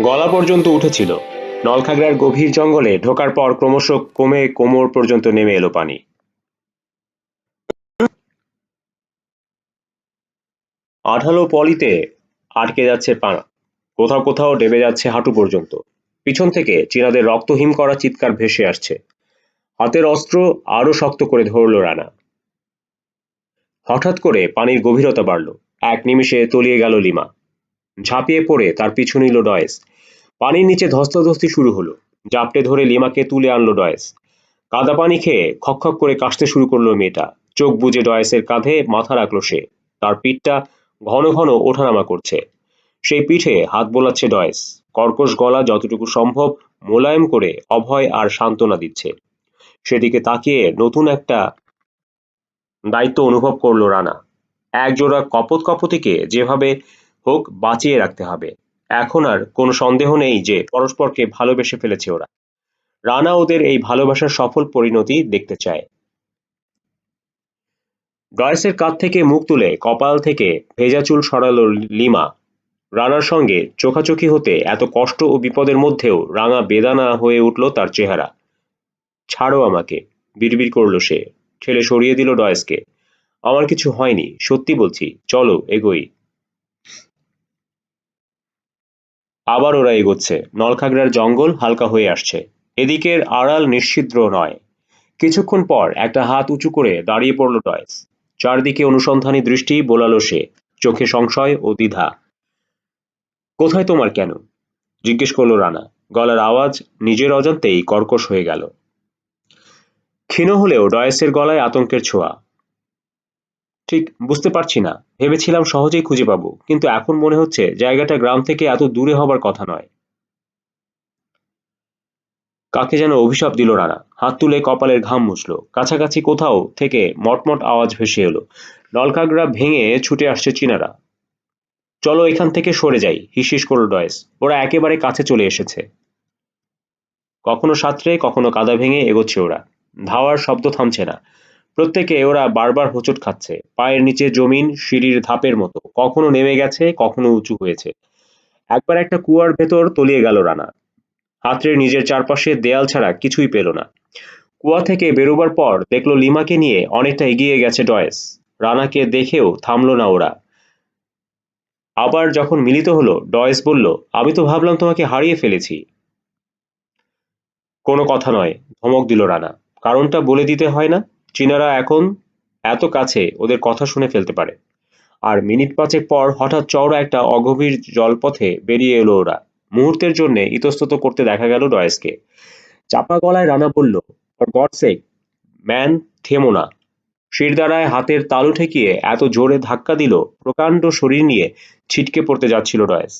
গলা পর্যন্ত উঠেছিল। নলখাগড়ার গভীর জঙ্গলে ঢোকার পর ক্রমশ কমে কোমর পর্যন্ত নেমে এলো পানি। আঠালো পলিতে আটকে যাচ্ছে পানা। কোথাও কোথাও ডেবে যাচ্ছে হাঁটু পর্যন্ত। পিছন থেকে চীনাদের রক্তহীন করা চিৎকার ভেসে আসছে। হাতের অস্ত্র আরও শক্ত করে ধরল রানা। হঠাৎ করে পানির গভীরতা বাড়ল। এক নিমিষে তলিয়ে গেল লিমা। ঝাঁপিয়ে পড়ে তার পিছু নিল ডয়েস। পানির নিচে ধস্তাধস্তি শুরু হলো। জাপটে ধরে লিমাকে তুলে আনলো ডয়েস। কাদা পানি খেয়ে খকখক করে কাশতে শুরু করল মেয়েটা। চোখ বুজে ডয়েসের কাঁধে মাথা রাখল সে। তার পিঠটা ঘন ঘন ওঠানামা করছে। সেই পিঠে হাত বোলাচ্ছে ডয়েস। কর্কশ গলা যতটুকু সম্ভব মোলায়েম করে অভয় আর সান্ত্বনা দিচ্ছে। সেদিকে তাকিয়ে নতুন একটা দায়িত্ব অনুভব করল রানা। একজোড়া কপত কপতিকে যেভাবে হোক বাঁচিয়ে রাখতে হবে। এখন আর কোনো সন্দেহ নেই যে পরস্পরকে ভালোবেসে ফেলেছে ওরা। রানা ওদের এই ভালোবাসার সফল পরিণতি দেখতে চায়। ডয়েসের কাঁধ থেকে মুখ তুলে কপাল থেকে ভেজা চুল সরালো লিমা। রানার সঙ্গে চোখাচোখি হতে এত কষ্ট ও বিপদের মধ্যেও রাঙা বেদানা হয়ে উঠল তার চেহারা। ছাড়ো আমাকে, বিড়বিড় করল সে। ঠেলে সরিয়ে দিল ডয়েসকে। আমার কিছু হয়নি, সত্যি বলছি, চলো এগোই। আবার ওরা এগোচ্ছে। নলখাগড়ার জঙ্গল হালকা হয়ে আসছে। এদিকের আড়াল নিশ্ছিদ্র নয়। কিছুক্ষণ পর একটা হাত উঁচু করে দাঁড়িয়ে পড়ল ডয়েস চারদিকে অনুসন্ধানী দৃষ্টি বোলালো সে। চোখে সংশয় ও দ্বিধা। কোথায় তোমার কেন? জিজ্ঞেস করল রানা। গলার আওয়াজ নিজের অজান্তেই কর্কশ হয়ে গেল। ক্ষীণ হলেও ডয়েসের গলায় আতঙ্কের ছোঁয়া। ঠিক, বুঝতে পারছি না। ভেবেছিলাম সহজেই খুঁজে পাবো, কিন্তু এখন মনে হচ্ছে জায়গাটা গ্রাম থেকে এত দূরে হবার কথা নয়। কাকে যেন অভিশাপ দিল রানা। হাত তুলে কপালের ঘাম মুছলো। কাছাকাছি কোথাও থেকে মটমট আওয়াজ ভেসে এলো। নলকাগড়া ভেঙে ছুটে আসছে চীনারা। চলো এখান থেকে সরে যাই, হিসিস করল ডয়েস। ওরা একেবারে কাছে চলে এসেছে। কখনো সাঁতরে, কখনো কাদা ভেঙে এগোচ্ছে ওরা। ধাওয়ার শব্দ থামছে না। প্রত্যেকে ওরা বারবার হোঁচট খাচ্ছে। পায়ের নিচে জমিন, সিঁড়ির ধাপের মতো। কখনো নেমে গেছে, কখনো উঁচু হয়েছে। একবার একটা কুয়ার ভেতর তলিয়ে গেল রানা। হাতরে নিজের চারপাশে দেয়াল ছাড়া কিছুই পেল না। কুয়া থেকে বেরোবার পর দেখল লিমাকে নিয়ে অনেকটা এগিয়ে গেছে ডয়েস। রানাকে দেখেও থামল না ওরা। আবার যখন মিলিত হলো, ডয়েস বলল, আমি তো ভাবলাম তোমাকে হারিয়ে ফেলেছি। কোনো কথা নয়, ধমক দিল রানা। কারণটা বলে দিতে হয় না। চীনারা এখন এত কাছে ওদের কথা শুনে ফেলতে পারে। আর মিনিট পাঁচেক পর হঠাৎ চওড়া একটা অগভীর জলপথে বেরিয়ে এলো ওরা। মুহূর্তের জন্য ইতস্তত করতে দেখা গেল ডয়েসকে। চাপা গলায় রানা বলল গডসেক ম্যান থেমো না। শিরদাঁড়ায় হাতের তালু ঠেকিয়ে এত জোরে ধাক্কা দিল, প্রকাণ্ড শরীর নিয়ে ছিটকে পড়তে যাচ্ছিল ডয়েস।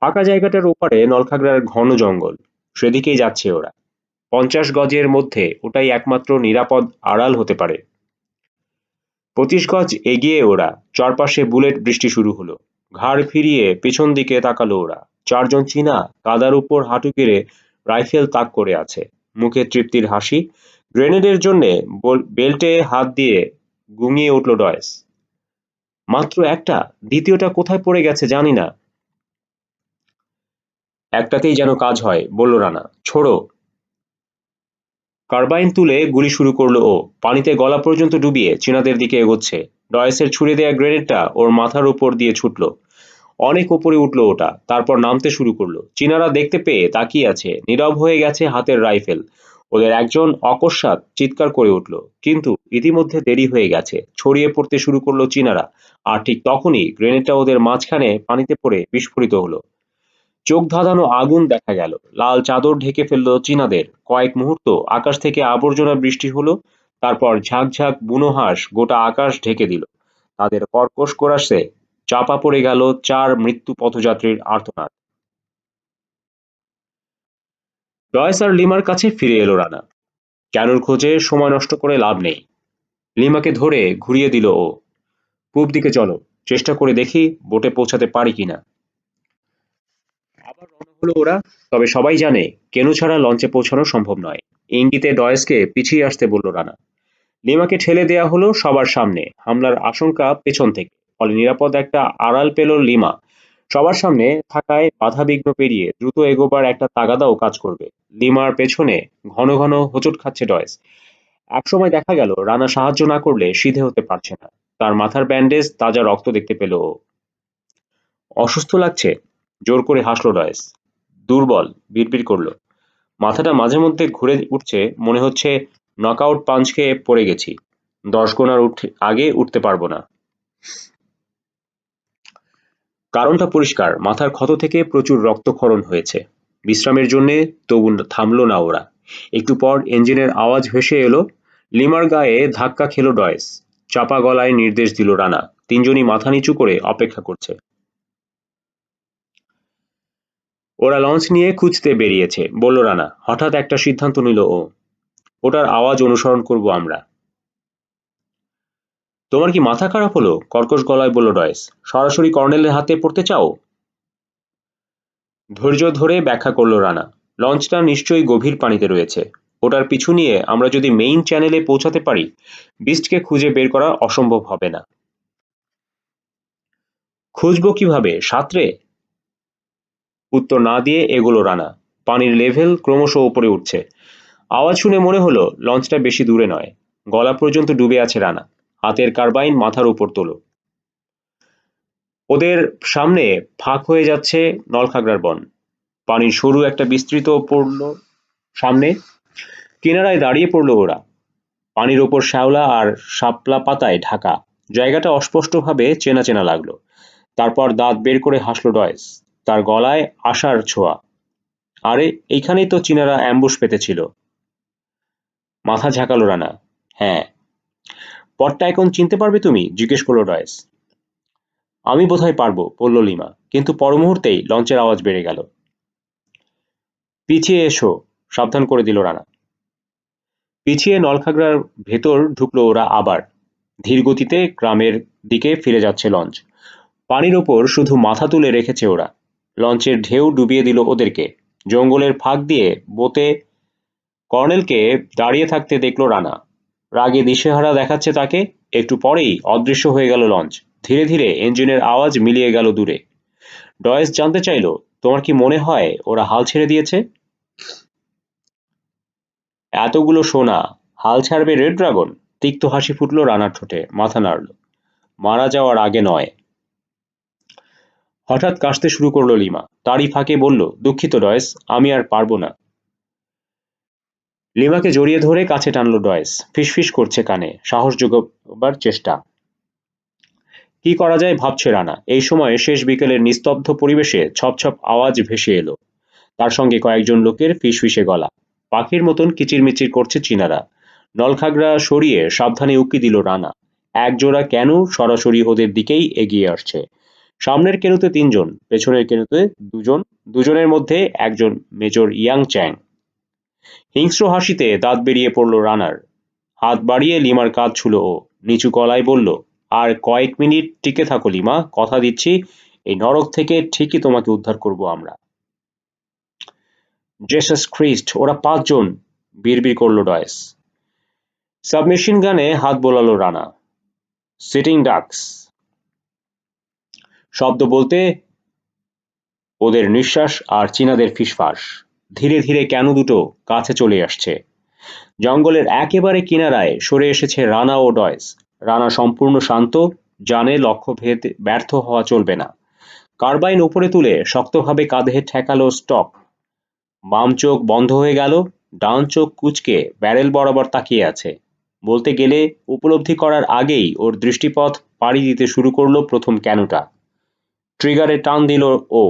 ফাঁকা জায়গাটার ওপারে নলখাগড়ার ঘন জঙ্গল, সেদিকেই যাচ্ছে ওরা। পঞ্চাশ গজের মধ্যে ওটাই একমাত্র নিরাপদ আড়াল হতে পারে। পঁচিশ গজ এগিয়ে ওরা, চারপাশে বুলেট বৃষ্টি শুরু হলো। ঘাড় ফিরিয়ে পেছন দিকে তাকালো ওরা। চারজন চীনা কাদার উপর হাঁটু কেড়ে রাইফেল তাক করে আছে। মুখে তৃপ্তির হাসি। গ্রেনেডের জন্যে বেল্টে হাত দিয়ে গুঙিয়ে উঠল ডয়েস। মাত্র একটা, দ্বিতীয়টা কোথায় পড়ে গেছে জানি না। একটাতেই যেন কাজ হয়, বলল রানা। ছোড়ো কার্বাইন তুলে গুলি শুরু করল ও। পানিতে গলা পর্যন্ত ডুবিয়ে চীনাদের দিকে এগোচ্ছে। ডয়েসের ছুড়ে দেয়া গ্রেনেডটা ওর মাথার উপর দিয়ে ছুটলো। অনেক ওপরে উঠল ওটা, তারপর নামতে শুরু করল। চীনারা দেখতে পেয়ে তাকিয়ে আছে, নীরব হয়ে গেছে হাতের রাইফেল। ওদের একজন অকস্মাৎ চিৎকার করে উঠল, কিন্তু ইতিমধ্যে দেরি হয়ে গেছে। ছড়িয়ে পড়তে শুরু করল চীনারা, আর ঠিক তখনই গ্রেনেডটা ওদের মাঝখানে পানিতে পড়ে বিস্ফোরিত হলো। চোখ ধাঁধানো আগুন দেখা গেল। লাল চাদর ঢেকে ফেলল চীনাদের। কয়েক মুহূর্ত আকাশ থেকে আবর্জনা বৃষ্টি হলো, তারপর ঝাঁকঝাঁক বুনো হাঁস গোটা আকাশ ঢেকে দিল। তাদের কর্কশ কোরাসে চাপা পড়ে গেল চার মৃত্যু পথযাত্রীর আর্তনাদ। ডয়েস আর লিমার কাছে ফিরে এলো রানা। ক্যানুর খোঁজে সময় নষ্ট করে লাভ নেই। লিমাকে ধরে ঘুরিয়ে দিল ও, পূব দিকে চলো, চেষ্টা করে দেখি বোটে পৌঁছাতে পারি কিনা। হলো ওরা। তবে সবাই জানে, কেনু ছাড়া লঞ্চে পৌঁছানো সম্ভব নয়। ইঙ্গিতে ডয়েসকে পিছিয়ে আসতে বলল রানা। লিমাকে ঠেলে দেয়া হলো সবার সামনে। হামলার আশঙ্কা পেছন থেকে। ফলে নিরাপদ একটা আড়াল পেল লিমা। সবার সামনে থাকায় বাধা বিঘ্ন পেরিয়ে দ্রুত এগোবার একটা তাগাদাও কাজ করবে। লিমার পেছনে ঘন ঘন হোঁচট খাচ্ছে ডয়েস। একসময় দেখা গেল, রানা সাহায্য না করলে সিধে হতে পারছে না। তার মাথার ব্যান্ডেজ তাজা রক্ত দেখতে পেল। অসুস্থ লাগছে। জোর করে হাসলো ডয়েস। দুর্বল, বিড়বিড় করল। মাথাটা মাঝে মধ্যে ঘুরে উঠছে, মনে হচ্ছে নকআউট পাঞ্চ খেয়ে পড়ে গেছি। দশ গোনার আগে উঠতে পারব না। কারণটা পরিষ্কার, মাথার ক্ষত থেকে প্রচুর রক্তক্ষরণ হয়েছে। বিশ্রামের জন্যে তবু থামলো না ওরা। একটু পর ইঞ্জিনের আওয়াজ ভেসে এলো, লিমার গায়ে ধাক্কা খেলো ডয়েস। চাপা গলায় নির্দেশ দিল রানা। তিনজনই মাথা নিচু করে অপেক্ষা করছে। ওরা লঞ্চ নিয়ে খুঁজতে বেরিয়েছে, বলল, রানা, হঠাৎ একটা সিদ্ধান্ত নিল ও। ওটার আওয়াজ অনুসরণ করব আমরা। তোমার কি মাথা খারাপ হলো? কর্কশ গলায় বলল ডয়েস। সরাসরি কর্নেলের হাতে পড়তে চাও? ধৈর্য ধরে ব্যাখ্যা করল রানা। লঞ্চটা নিশ্চয়ই গভীর পানিতে রয়েছে। ওটার পিছু নিয়ে আমরা যদি মেইন চ্যানেলে পৌঁছাতে পারি, বিস্টকে খুঁজে বের করা অসম্ভব হবে না। খুঁজবো কীভাবে? সাঁতরে? উত্তর না দিয়ে এগোলো রানা। পানির লেভেল ক্রমশ উপরে উঠছে। আওয়াজ শুনে মনে হলো লঞ্চটা বেশি দূরে নয়। গলা পর্যন্ত ডুবে আছে রানা। হাতের কারবাইন মাথার উপর তোলো। ওদের সামনে ফাঁক হয়ে যাচ্ছে নলখাগড়ার বন। পানির সরু একটা বিস্তৃত পড়ল সামনে। কিনারায় দাঁড়িয়ে পড়ল ওরা। পানির ওপর শ্যাওলা আর শাপলা পাতায় ঢাকা। জায়গাটা অস্পষ্টভাবে চেনা চেনা লাগল। তারপর দাঁত বের করে হাসলো ডয়েস তার গলায় আশার ছোঁয়া। আরে, এইখানেই তো চীনারা অ্যাম্বুশ পেতেছিল। মাথা ঝাঁকালো রানা। হ্যাঁ। পথটা এখন চিনতে পারবে তুমি? জিজ্ঞেস করল ডয়েস আমি বোধহয় পারব, বলল লিমা। কিন্তু পর মুহূর্তেই লঞ্চের আওয়াজ বেড়ে গেল। পিছিয়ে এসো, সাবধান করে দিল রানা। পিছিয়ে নলখাগড়ার ভেতর ঢুকলো ওরা আবার। ধীর গতিতে গ্রামের দিকে ফিরে যাচ্ছে লঞ্চ। পানির ওপর শুধু মাথা তুলে রেখেছে ওরা। লঞ্চের ঢেউ ডুবিয়ে দিল ওদেরকে। জঙ্গলের ফাঁক দিয়ে বোতে কর্নেলকে দাঁড়িয়ে থাকতে দেখল রানা। রাগে দিশেহারা দেখাচ্ছে তাকে। একটু পরেই অদৃশ্য হয়ে গেল লঞ্চ। ধীরে ধীরে ইঞ্জিনের আওয়াজ মিলিয়ে গেল দূরে। ডয়েস জানতে চাইল, তোমার কি মনে হয় ওরা হাল ছেড়ে দিয়েছে? এতগুলো সোনা, হাল ছাড়বে রেড ড্রাগন? তিক্ত হাসি ফুটল রানার ঠোঁটে। মাথা নাড়ল। মারা যাওয়ার আগে নয় হঠাৎ কাশতে শুরু করল লিমা। তারই ফাঁকে বলল, দুঃখিত ডয়েস, আমি আর পারব না। লিমাকে জড়িয়ে ধরে কাছে টানলো ডয়েস। ফিসফিস করছে কানে, সাহস যোগাবার চেষ্টা। কি করা যায়? ভাবছে রানা। এই সময় শেষ বিকেলের নিস্তব্ধ পরিবেশে ছপ ছপ আওয়াজ ভেসে এলো। তার সঙ্গে কয়েকজন লোকের ফিসফিসে গলা। পাখির মতন কিচিরমিচির করছে চীনারা। নলখাগড়া সরিয়ে সাবধানে উকি দিল রানা। একজোড়া কেন সরাসরি ওদের দিকেই এগিয়ে আসছে? সামনের কেনুতে তিনজন, পেছনের কেনুতে দুজন, দুজনের মধ্যে একজন মেজর ইয়াং চ্যাং। হিংস্র হাসিতে দাঁত বেরিয়ে পড়ল রানার। হাত বাড়িয়ে লিমার কাজ ছুল ও নিচু গলায় বলল, আর কয়েক মিনিট টিকে থাকো লিমা, কথা দিচ্ছি, এই নরক থেকে ঠিকই তোমাকে উদ্ধার করব আমরা। জেসাস খ্রিস্ট ওরা পাঁচজন, বিড়বিড় করল ডয়েস। সাবমেশিন গানে হাত বোলালো রানা। সিটিং ডাক্স শব্দ বলতে ওদের নিঃশ্বাস আর চীনাদের ফিসফাস। ধীরে ধীরে কেন দুটো কাছে চলে আসছে। জঙ্গলের একেবারে কিনারায় সরে এসেছে রানা ও ডয়েস। রানা সম্পূর্ণ শান্ত, জানে লক্ষ্যভেদ ব্যর্থ হওয়া চলবে না। কার্বাইন উপরে তুলে শক্তভাবে কাঁধে ঠেকালো স্টক। বাম চোখ বন্ধ হয়ে গেল, ডান চোখ কুচকে ব্যারেল বরাবর তাকিয়ে আছে। বলতে গেলে, উপলব্ধি করার আগেই ওর দৃষ্টিপথ পাড়ি দিতে শুরু করল প্রথম ক্যানুটা ট্রিগারে টান দিল ও।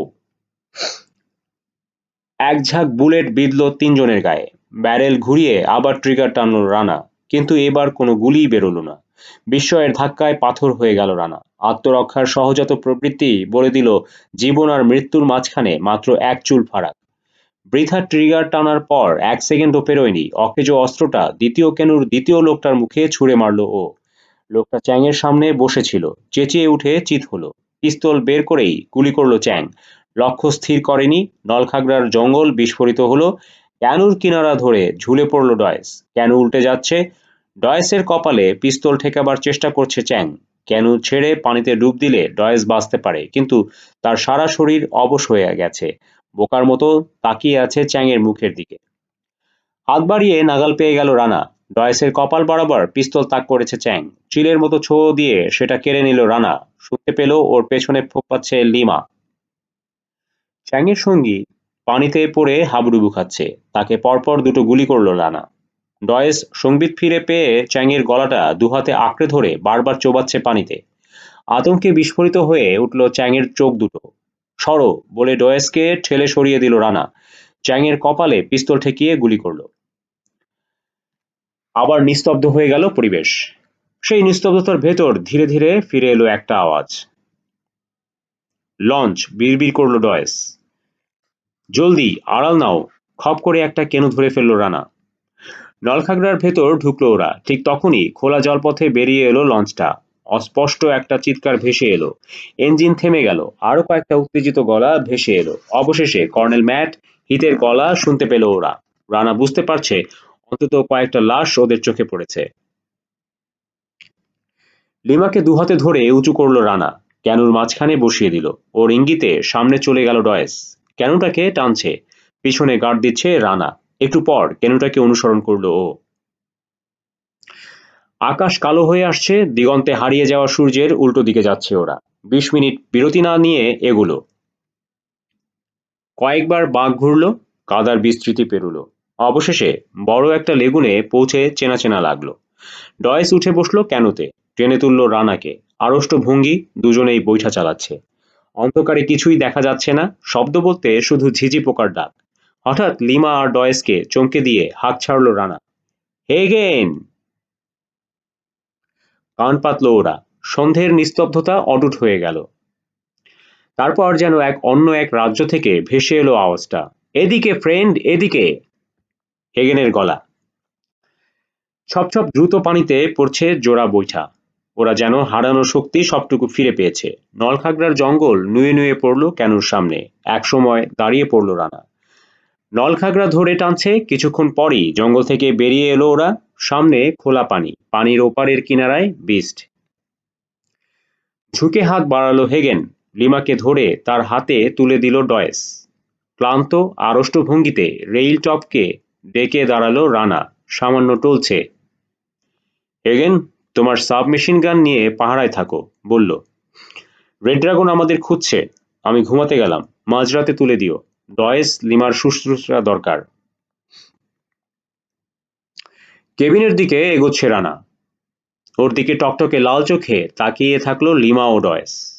এক ঝাঁক বুলেট বিঁধল তিনজনের গায়ে। ব্যারেল ঘুরিয়ে আবার ট্রিগার টানল রানা, কিন্তু এবার কোনো গুলিই বেরোলো না। বিস্ময়ের ধাক্কায় পাথর হয়ে গেল রানা। আত্মরক্ষার সহজাত প্রবৃত্তি বলে দিল, জীবন আর মৃত্যুর মাঝখানে মাত্র এক চুল ফারাক। বৃথা ট্রিগার টানার পর এক সেকেন্ডও পেরোয়নি। অকেজ অস্ত্রটা দ্বিতীয় কেনুর দ্বিতীয় লোকটার মুখে ছুঁড়ে মারল ও। লোকটা চ্যাংয়ের সামনে বসেছিল। চেঁচিয়ে উঠে চিত হলো। পিস্তল বের করেই গুলি করল চ্যাং। লক্ষ্য স্থির করেনি, নলখাগড়ার জঙ্গল বিস্ফোরিত হলো। ক্যানুর কিনারা ধরে ঝুলে পড়ল ডয়েস। ক্যানু উল্টে যাচ্ছে। ডয়েসের কপালে পিস্তল ঠেকাবার চেষ্টা করছে চ্যাং। ক্যানু ছেড়ে পানিতে ডুব দিলে ডয়েস বাঁচতে পারে, কিন্তু তার সারা শরীর অবশ হয়ে গেছে। বোকার মতো তাকিয়ে আছে চ্যাংয়ের মুখের দিকে। হাত বাড়িয়ে নাগাল পেয়ে গেল রানা। ডয়েসের কপাল বরাবর পিস্তল তাক করেছে চ্যাং। চিলের মতো ছো দিয়ে সেটা কেড়ে নিল রানা। শুনতে পেল ওর পেছনে ফোপাচ্ছে লিমা। চ্যাংয়ের সঙ্গী পানিতে পড়ে হাবুডুবু খাচ্ছে। তাকে পরপর দুটো গুলি করল রানা। ডয়েস সংগীত ফিরে পেয়ে চ্যাংয়ের গলাটা দুহাতে আঁকড়ে ধরে বারবার চোবাচ্ছে পানিতে। আতঙ্কে বিস্ফোরিত হয়ে উঠল চ্যাংয়ের চোখ দুটো। সরো বলে ডয়েসকে ঠেলে সরিয়ে দিল রানা। চ্যাংয়ের কপালে পিস্তল ঠেকিয়ে গুলি করল। আবার নিস্তব্ধ হয়ে গেল পরিবেশ। সেই নিস্তব্ধতার ভেতর ধীরে ধীরে ফিরে এলো একটা আওয়াজ। লঞ্চ বিড়বিড় করল ডয়েস। জলদি, আড়াল নাও, খপ করে একটা কেনু ধরে ফেলল রানা। নলখাগড়ার ভেতর ঢুকলো ওরা। ঠিক তখনই খোলা জলপথে বেরিয়ে এলো লঞ্চটা। অস্পষ্ট একটা চিৎকার ভেসে এলো। ইঞ্জিন থেমে গেল। আরও কয়েকটা উত্তেজিত গলা ভেসে এলো। অবশেষে কর্নেল ম্যাট হিতের গলা শুনতে পেল ওরা। রানা বুঝতে পারছে অন্তত কয়েকটা লাশ ওদের চোখে পড়েছে। লিমাকে দুহাতে ধরে উঁচু করল রানা। ক্যানুর মাঝখানে বসিয়ে দিল। ওর ইঙ্গিতে সামনে চলে গেল ডয়েস। ক্যানুটাকে টানছে। পিছনে গার্ড দিচ্ছে রানা। একটু পর কেনুটাকে অনুসরণ করল ও। আকাশ কালো হয়ে আসছে, দিগন্তে হারিয়ে যাওয়া সূর্যের উল্টো দিকে যাচ্ছে ওরা। বিশ মিনিট বিরতি না নিয়ে এগুলো। কয়েকবার বাঘ ঘুরল, কাদার বিস্তৃতি পেরুলো। অবশেষে বড় একটা লেগুনে পৌঁছে চেনা চেনা লাগল। ডয়েস উঠে বসল কেনতে টেনে তুললো রানাকে। আড়ষ্ট ভঙ্গি দুজনেই বৈঠা চালাচ্ছে। অন্ধকারে কিছুই দেখা যাচ্ছে না। শব্দ বলতে শুধু ঝিঝি পোকার ডাক। হঠাৎ লিমা আর ডয়েসকে চমকে দিয়ে হাত ছাড়ল রানা। হেগেন কান পাতল ওরা। সন্ধ্যের নিস্তব্ধতা অটুট হয়ে গেল। তারপর যেন এক অন্য এক রাজ্য থেকে ভেসে এলো আওয়াজটা। এদিকে ফ্রেন্ড এদিকে! হেগেনের গলা। ছপ ছপ দ্রুত পানিতে পড়ছে জোড়া বৈঠা। ওরা যেন হারানো শক্তি সবটুকু ফিরে পেয়েছে। নলখাগড়ার জঙ্গল নুয়ে নুয়ে পড়ল ক্যানুর সামনে। একসময় দাঁড়িয়ে পড়ল রানা। নলখাগড়া ধরে টানছে, কিছুক্ষণ পরই জঙ্গল থেকে বেরিয়ে এলো ওরা। সামনে খোলা পানি, পানির ওপারের কিনারায় বিস্ট। ঝুঁকে হাত বাড়ালো হেগেন। লিমাকে ধরে তার হাতে তুলে দিল ডয়েস। ক্লান্ত আড়ষ্ট ভঙ্গিতে রেইল টপকে ডেকে দাঁড়াল রানা, সামান্য টলছে। এগেন, তোমার সাবমেশিন গান নিয়ে পাহারায় থাকো, বলল। রেড ড্রাগন আমাদের খুঁজছে, আমি ঘুমাতে গেলাম, মাঝরাতে তুলে দিও, ডয়েস, লিমার শুশ্রূষা দরকার। কেবিনের দিকে এগোচ্ছে রানা। ওর দিকে টকটকে লাল চোখে তাকিয়ে থাকল লিমা ও ডয়েস।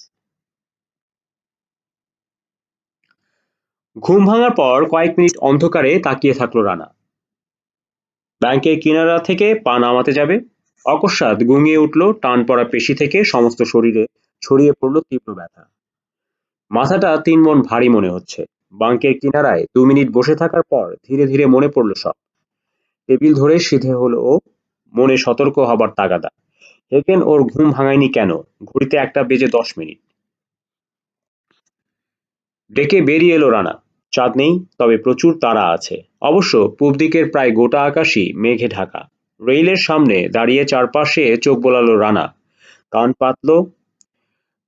ঘুম ভাঙার পর কয়েক মিনিট অন্ধকারে তাকিয়ে থাকল রানা। ব্যাংকের কিনারা থেকে পা নামাতে যাবে। অকস্মাৎ গুঙিয়ে উঠল টান পড়া পেশি থেকে সমস্ত শরীরে ছড়িয়ে পড়ল তীব্র ব্যথা। মাথাটা তিন মন ভারী মনে হচ্ছে। বাঙ্কের কিনারায় দু মিনিট বসে থাকার পর ধীরে ধীরে মনে পড়ল সব। টেবিল ধরে সিধে হলো ও মনে সতর্ক হবার তাগাদা। হেকেন ওর ঘুম ভাঙায়নি কেন? ঘড়িতে একটা বেজে দশ মিনিট। ডেকে বেরিয়ে এলো রানা। চাঁদ নেই, তবে প্রচুর তারা আছে। অবশ্য পূব দিকের প্রায় গোটা আকাশই মেঘে ঢাকা। রেইলের সামনে দাঁড়িয়ে চারপাশে চোখ বোলালো রানা। কান পাতল,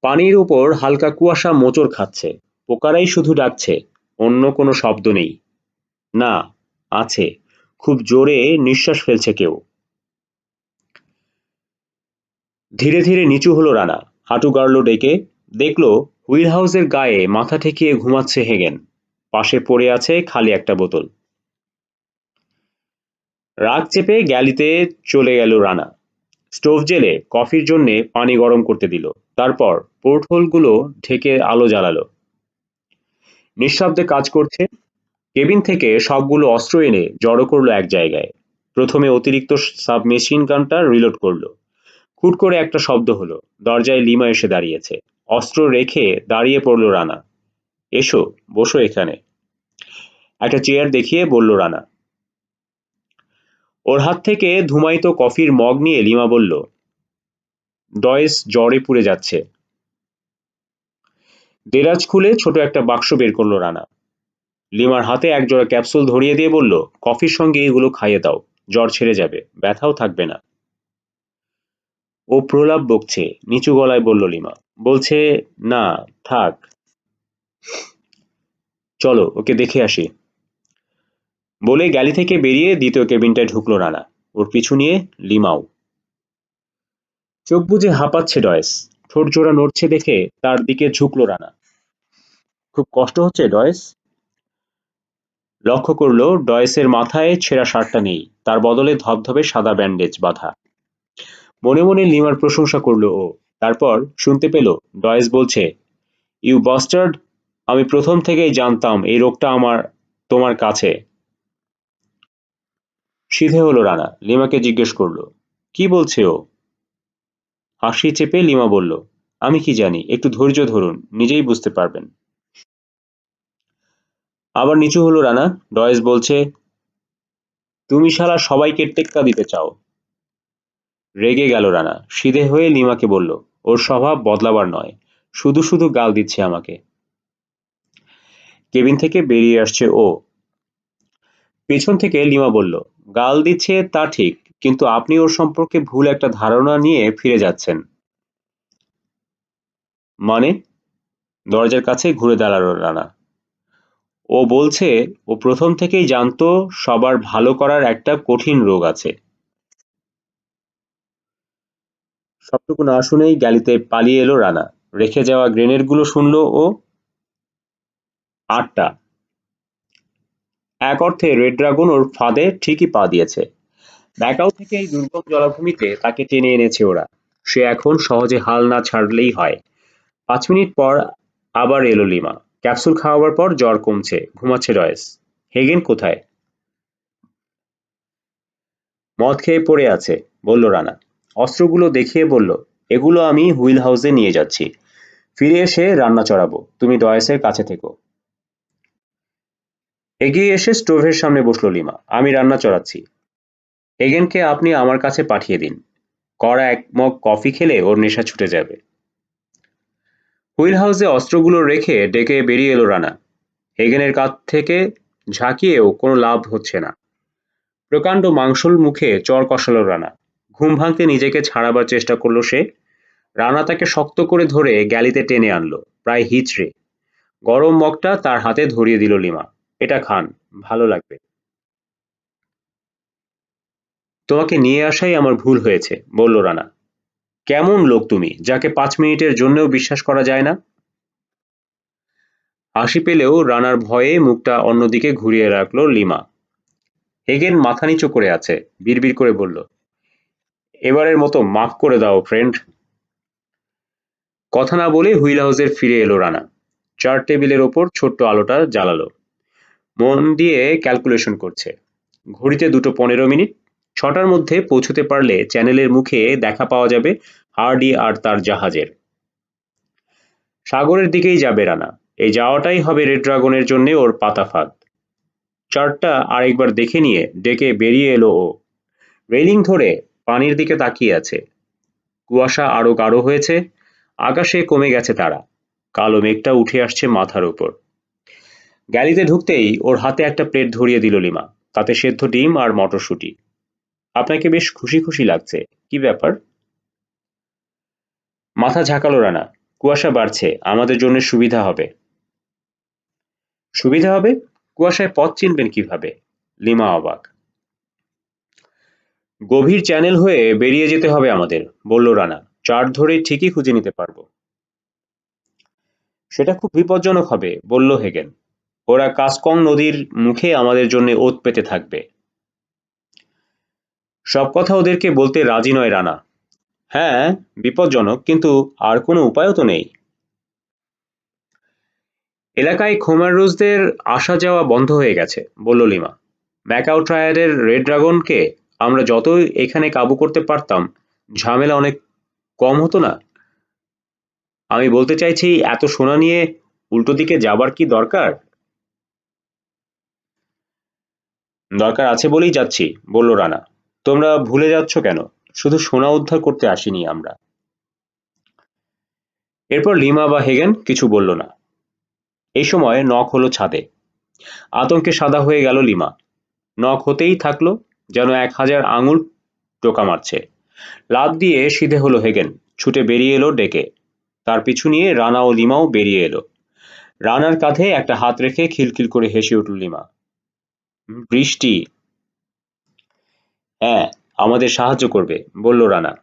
পানির উপর হালকা কুয়াশা মোচড় খাচ্ছে। পোকারাই শুধু ডাকছে, অন্য কোনো শব্দ নেই। না, আছে। খুব জোরে নিঃশ্বাস ফেলছে কেউ। ধীরে ধীরে নিচু হলো রানা। হাঁটু গাড়ল ডেকে, দেখল হুইল হাউসের গায়ে মাথা ঠেকিয়ে ঘুমাচ্ছে হেগেন। পাশে পড়ে আছে খালি একটা বোতল। রাগ চেপে গ্যালিতে চলে গেল রানা। স্টোভ জেলে কফির জন্যে পানি গরম করতে দিল। তারপর পোর্টহোলগুলো ঢেকে আলো জ্বালালো। নিঃশব্দে কাজ করছে। কেবিন থেকে সবগুলো অস্ত্র এনে জড়ো করল এক জায়গায়। প্রথমে অতিরিক্ত সাবমেশিন গানটা রিলোড করল। হুট করে একটা শব্দ হলো। দরজায় লিমা এসে দাঁড়িয়েছে। অস্ত্র রেখে দাঁড়িয়ে পড়ল রানা। এসো, বসো এখানে। একটা চেয়ার দেখিয়ে বলল রানা। ওর হাত থেকে ধুমায়িত কফির মগ নিয়ে লিমা বলল, ডয়েস জ্বরে পুড়ে যাচ্ছে। দেরাজ খুলে ছোট একটা বাক্স বের করল রানা। লিমার হাতে এক জোড়া ক্যাপসুল ধরিয়ে দিয়ে বলল, কফির সঙ্গে এগুলো খাইয়ে দাও, জ্বর ছেড়ে যাবে, ব্যথাও থাকবে না। ও প্রলাপ বকছে, নিচু গলায় বলল লিমা বলছে, না, থাক। চলো, ওকে দেখে আসি। বলে গ্যালি থেকে বেরিয়ে দ্বিতীয় কেবিনটায় ঢুকলো রানা। ওর পিছু নিয়ে লিমাও। চোখ বুজে হাঁপাচ্ছে ডয়েস। ঠোঁট জোড়া নড়ছে দেখে তার দিকে ঝুঁকলো রানা। খুব কষ্ট হচ্ছে ডয়েস? লক্ষ্য করল, ডয়েসের মাথায় ছেঁড়া শার্টটা নেই। তার বদলে ধবধবে সাদা ব্যান্ডেজ বাঁধা। মনে মনে লিমার প্রশংসা করল ও। তারপর শুনতে পেল ডয়েস বলছে ইউ বাস্টার্ড আমি প্রথম থেকেই জানতাম এই রোগটা আমার, তোমার কাছে। সিধে হলো রানা, লিমাকে জিজ্ঞেস করল, কি বলছে ও? হাসি চেপে লিমা বলল, আমি কি জানি, একটু ধৈর্য ধরুন, নিজেই বুঝতে পারবেন। আবার নিচু হলো রানা, ডয়েস বলছে, তুমি শালা সবাইকে টেক্কা দিতে চাও রেগে গেল রানা। সিধে হয়ে লিমাকে বলল, ওর স্বভাব বদলাবার নয়। শুধু শুধু গাল দিচ্ছে আমাকে। কেবিন থেকে বেরিয়ে আসছে ও। পেছন থেকে লিমা বলল, গাল দিচ্ছে তা ঠিক, কিন্তু আপনি ওর সম্পর্কে ভুল একটা ধারণা নিয়ে ফিরে যাচ্ছেন। মানে? দরজার কাছে ঘুরে দাঁড়াল রানা। ও বলছে, ও প্রথম থেকেই জানতো সবার ভালো করার একটা কঠিন রোগ আছে। সবটুকু না শুনেই গ্যালিতে পালিয়ে এলো রানা। রেখে যাওয়া গ্রেনেডগুলো শুনলো ও আটটা। এক অর্থে রেড ড্রাগন ওর ফাঁদে ঠিকই পা দিয়েছে। ব্যাকাউ থেকে এই দুর্গম জলাভূমিতে তাকে টেনে এনেছে ওরা। সে এখন সহজে হাল না ছাড়লেই হয়। পাঁচ মিনিট পর আবার এলো লিমা। ক্যাপসুল খাওয়াবার পর জ্বর কমছে, ঘুমাচ্ছে রয়েস। হেগেন কোথায়? মদ খেয়ে পড়ে আছে, বলল রানা। অস্ত্রগুলো দেখিয়ে বলল, এগুলো আমি হুইল হাউসে নিয়ে যাচ্ছি। ফিরে এসে রান্না চড়াবো। তুমি ডয়েসের কাছে থেকো। এগিয়ে এসে স্টোভের সামনে বসল লিমা। আমি রান্না চড়াচ্ছি। হেগেনকে আপনি আমার কাছে পাঠিয়ে দিন। কড়া এক মগ কফি খেলে ওর নেশা ছুটে যাবে। হুইল হাউসে অস্ত্রগুলো রেখে ডেকে বেরিয়ে এলো রানা। হেগেনের কাছ থেকে ঝাঁকিয়েও কোনো লাভ হচ্ছে না। প্রকাণ্ড মাংসল মুখে চর কষালো রানা। ঘুম ভাঙতে নিজেকে ছাড়াবার চেষ্টা করল সে। রানা তাকে শক্ত করে ধরে গ্যালিতে টেনে আনলো, প্রায় হিচড়ে। গরম মগটা তার হাতে ধরিয়ে দিল লিমা। এটা খান, ভালো লাগবে। তোমাকে নিয়ে আসাই আমার ভুল হয়েছে, বলল রানা। কেমন লোক তুমি, যাকে পাঁচ মিনিটের জন্যও বিশ্বাস করা যায় না? হাসি পেলেও রানার ভয়ে মুখটা অন্যদিকে ঘুরিয়ে রাখল লিমা। হেগেন মাথা নিচু করে আছে, বিড়বিড় করে বলল এবারের মতো মাফ করে দাও ফ্রেন্ড কথা না বলে হুইল হাউসের ফিরে এলো রানা। চার টেবিলের ওপর ছোট্ট আলোটা জ্বালালো। মন দিয়ে ক্যালকুলেশন করছে। ঘড়িতে দুটো পনেরো মিনিট। ছটার মধ্যে পৌঁছতে পারলে চ্যানেলের মুখে দেখা পাওয়া যাবে হার্ডি আর তার জাহাজের। সাগরের দিকেই যাবে রানা। এই যাওয়াটাই হবে রেড ড্রাগনের জন্য ওর পাতা ফাঁদ। চার্টটা আরেকবার দেখে নিয়ে ডেকে বেরিয়ে এলো ও। রেলিং ধরে পানির দিকে তাকিয়ে আছে। কুয়াশা আরও গাঢ় হয়েছে, আকাশে কমে গেছে তারা। কালো মেঘটা উঠে আসছে মাথার উপর। গ্যালিতে ঢুকতেই ওর হাতে একটা প্লেট ধরিয়ে দিল লিমা, তাতে সেদ্ধ ডিম আর মটরশুঁটি। আপনাকে বেশ খুশি খুশি লাগছে, কি ব্যাপার? মাথা ঝাঁকালো রানা, কুয়াশা বাড়ছে, আমাদের জন্য সুবিধা হবে। সুবিধা হবে? কুয়াশায় পথ চিনবেন কীভাবে? লিমা অবাক। গভীর চ্যানেল হয়ে বেরিয়ে যেতে হবে আমাদের, বলল রানা। চার ধরে ঠিকই খুঁজে নিতে পারব। সেটা খুব বিপজ্জনক হবে, বলল হেগেন। ওরা কাসকং নদীর মুখে আমাদের জন্য ওত পেতে থাকবে। সব কথা ওদেরকে বলতে রাজি নয় রানা। হ্যাঁ বিপজ্জনক, কিন্তু আর কোনো উপায়ও তো নেই। এলাকায় খোমারুজদের আসা যাওয়া বন্ধ হয়ে গেছে, বলল লিমা। ম্যাকাও ট্রায়ারের রেড ড্রাগনকে আমরা যতই এখানে কাবু করতে পারতাম, ঝামেলা অনেক কম হতো না? আমি বলতে চাইছি, এত সোনা নিয়ে উল্টো দিকে যাবার কি দরকার? দরকার আছে বলেই যাচ্ছি, বলল রানা। তোমরা ভুলে যাচ্ছ কেন? শুধু সোনা উদ্ধার করতে আসিনি আমরা। এরপর লিমা বা হেগেন কিছু বলল না। এই সময় নখ হলো ছাদে। আতঙ্কে সাদা হয়ে গেল লিমা। নখ হতেই থাকল যেন এক হাজার আঙুল টোকা মারছে। লাভ দিয়ে সিধে হলো হেগেন, ছুটে বেরিয়ে এলো ডেকে। তার পিছু নিয়ে রানা ও লিমাও বেরিয়ে এলো। রানার কাঁধে একটা হাত রেখে খিলখিল করে হেসে উঠল লিমা। বৃষ্টি। হ্যাঁ আমাদের সাহায্য করবে, বলল রানা।